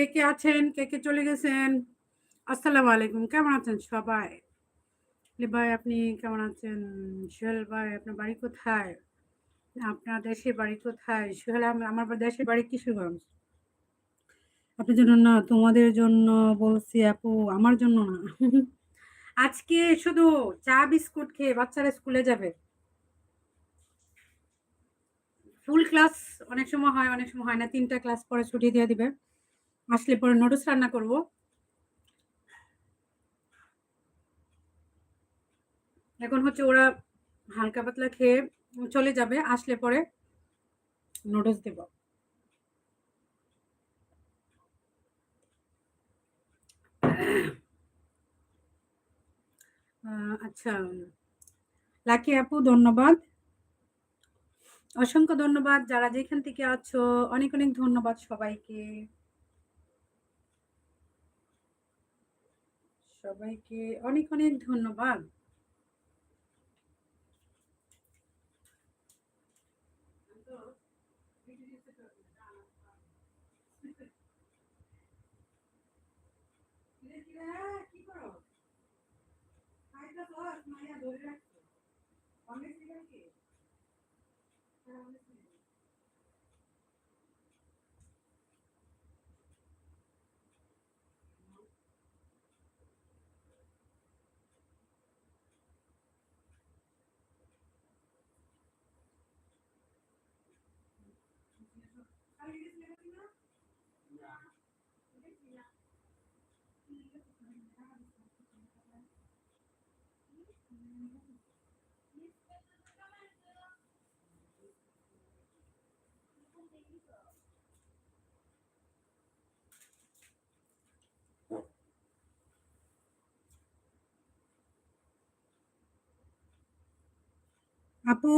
কে কে আছেন? কে কে চলে গেছেন? আসসালামু আলাইকুম। কেমন আছেন সবাই? ভাই, আপনি কেমন আছেন? সোহেল ভাই, আপনার বাড়ি কোথায়? আপনার দেশের বাড়ি কোথায়? সোহেল আমার দেশের বাড়ি কিশোরগঞ্জ। আপনার জন্য না, তোমাদের জন্য বলছি আপু, আমার জন্য না। আজকে শুধু চা বিস্কুট খেয়ে বাচ্চারা স্কুলে যাবে। ফুল ক্লাস অনেক সময় হয়, অনেক সময় হয় না। তিনটা ক্লাস পরে ছুটি দিয়ে দিবে। আসলে পরে নুডলস রান্না করব। এখন হচ্ছে ওরা হালকা পাতলা খেয়ে চলে যাবে, আসলে পরে নুডলস দেব। আচ্ছা লাকি আপু, ধন্যবাদ। অসংখ্য ধন্যবাদ, যারা যেখান থেকে আছো, অনেক অনেক ধন্যবাদ সবাইকে। সবাইকে অনেক অনেক ধন্যবাদ। কি করো অনেক কি আপু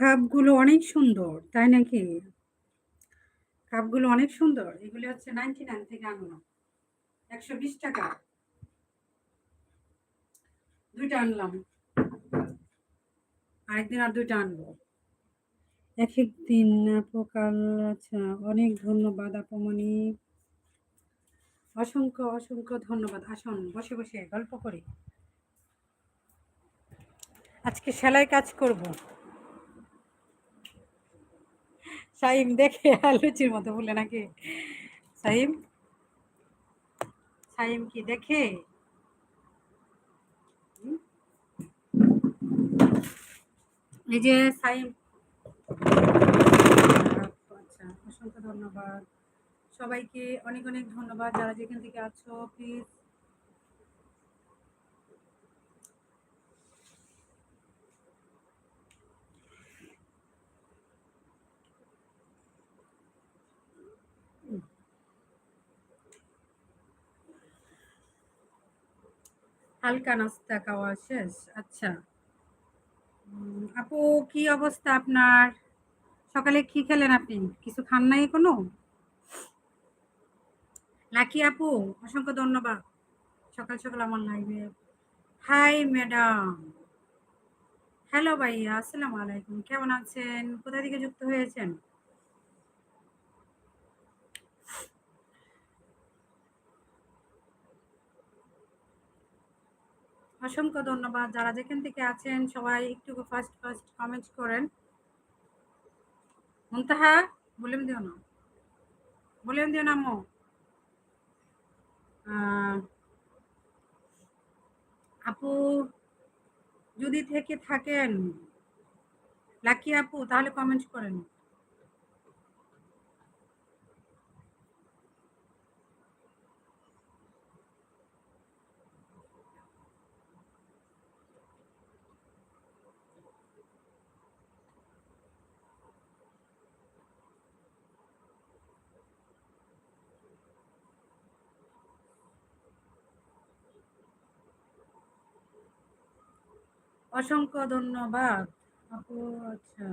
কাপগুলো অনেক সুন্দর, তাই নাকি? কাপগুলো অনেক সুন্দর, এগুলি হচ্ছে নাইনটি নাইন থেকে আনো একশো বিশ টাকা। দুইটা আনলাম। আরেকদিন আর দুইটা আনব। এক একদিন আপু কাল আচ্ছা অনেক ধন্যবাদ আপুমণি অসংখ্য অসংখ্য ধন্যবাদ। আসুন, বসে বসে গল্প করি। আজকে সেলাই কাজ করব। সাইম দেখে লুচির মতো বলে নাকি? সাইম? সাইম কি দেখে? এই যে সাইম আচ্ছা অসংখ্য ধন্যবাদ। সবাইকে অনেক অনেক ধন্যবাদ। যারা যেখান থেকে আছো প্লিজ হালকা নাস্তা খাওয়া শেষ। আচ্ছা। আপু, কি অবস্থা আপনার? সকালে কি খেলেন আপনি? কিছু খান নাই কোনো লাকি আপু, অসংখ্য ধন্যবাদ। সকাল সকাল আমার লাইভে হাই ম্যাডাম হ্যালো ভাইয়া, আসসালামু আলাইকুম। কেমন আছেন? কোথা থেকে যুক্ত হয়েছেন? অসংখ্য ধন্যবাদ। যারা যেখান থেকে আছেন, সবাই একটু ফার্স্ট ফার্স্ট কমেন্ট করেন। মুন্তাহা, বলেন দিও না। বলেন দিও না, মো। আপু, যদি থেকে থাকেন, লাকি আপু, তাহলে কমেন্ট করেন। অসংখ্য ধন্যবাদ। আপু আচ্ছা।